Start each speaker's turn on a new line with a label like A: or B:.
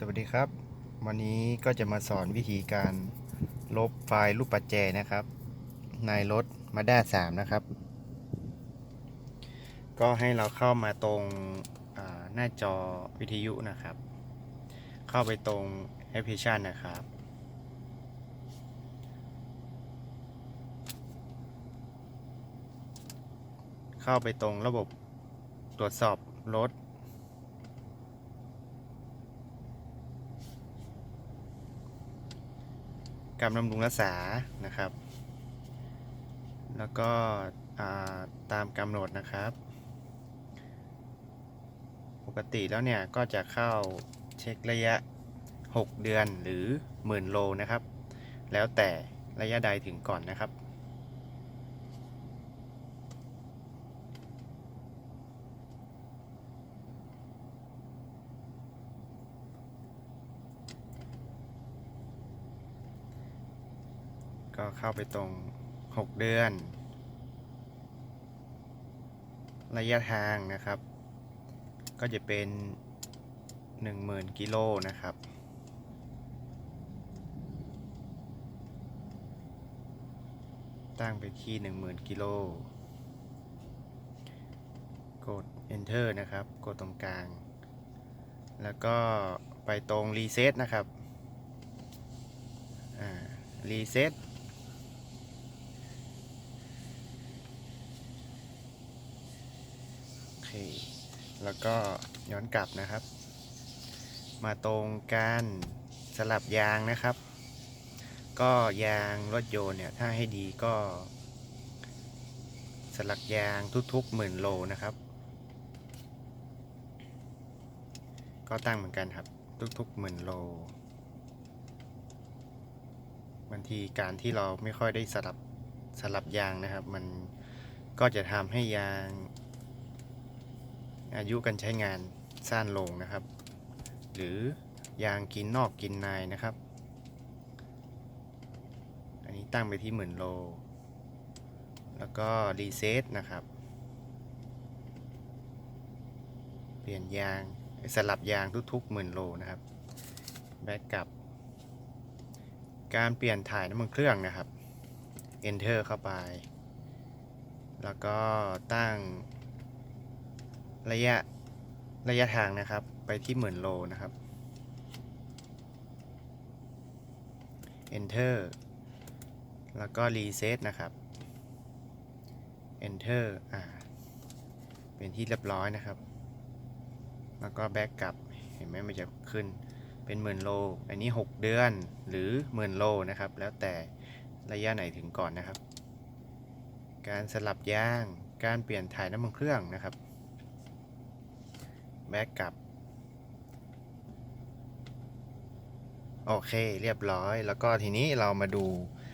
A: สวัสดีครับ วันนี้ก็จะมาสอนวิธีการลบไฟล์รูปปัจแจนะครับ ในรถ Mazda 3นะครับ ก็ให้เราเข้ามาตรงหน้าจอวิทยุนะครับ เข้าไปตรงแอปพลิเคชันนะครับ เข้าไปตรงระบบตรวจสอบรถ การบำรุงรักษานะครับ แล้วก็าตามกำหนดนะครับ ปกติแล้วเนี่ยก็จะเข้าเช็คระยะ 6 เดือนหรือหมื่นโลนะครับ แล้วแต่ระยะใดถึงก่อนนะครับ ก็เข้าไปตรง 6 เดือน ระยะทางนะครับ ก็จะเป็น 10,000 กิโลนะครับตั้งไปที่ 10,000 กิโล กด enter นะครับ กดตรงกลาง แล้วก็ไปตรง reset นะครับ อ่า reset โอเค แล้วก็ย้อนกลับนะครับ มาตรงการสลับยางนะครับ ก็ยางรถยนต์เนี่ยถ้าให้ดีก็ สลักยางทุกๆหมื่นโลนะครับ ก็ตั้งเหมือนกันครับ ทุกๆหมื่นโลบางทีการที่เราไม่ค่อยได้สลับสลับยางนะครับ มันก็จะทำให้ยาง อายุการใช้งานสั้นลงนะครับ หรือยางกินนอกกินในนะครับ อันนี้ตั้งไปที่หมื่นโล แล้วก็รีเซ็ตนะครับ เปลี่ยนยางสลับยางทุกๆหมื่นโลนะครับ แบ็กกลับ การเปลี่ยนถ่ายน้ำมันเครื่องนะครับ enter เข้าไป แล้วก็ตั้ง ระยะระยะทางนะครับ ไปที่หมื่นโลนะครับ enter แล้วก็ reset นะครับ enter อ่า เป็นที่เรียบร้อยนะครับ แล้วก็ back กลับ เห็นไหมมันจะขึ้นเป็นหมื่นโล อันนี้ 6 เดือนหรือหมื่นโลนะครับ แล้วแต่ระยะไหนถึงก่อนนะครับ การสลับยาง การเปลี่ยนถ่ายน้ำมันเครื่องนะครับ แบ็กกลับ โอเคเรียบร้อย แล้วก็ทีนี้เรามาดู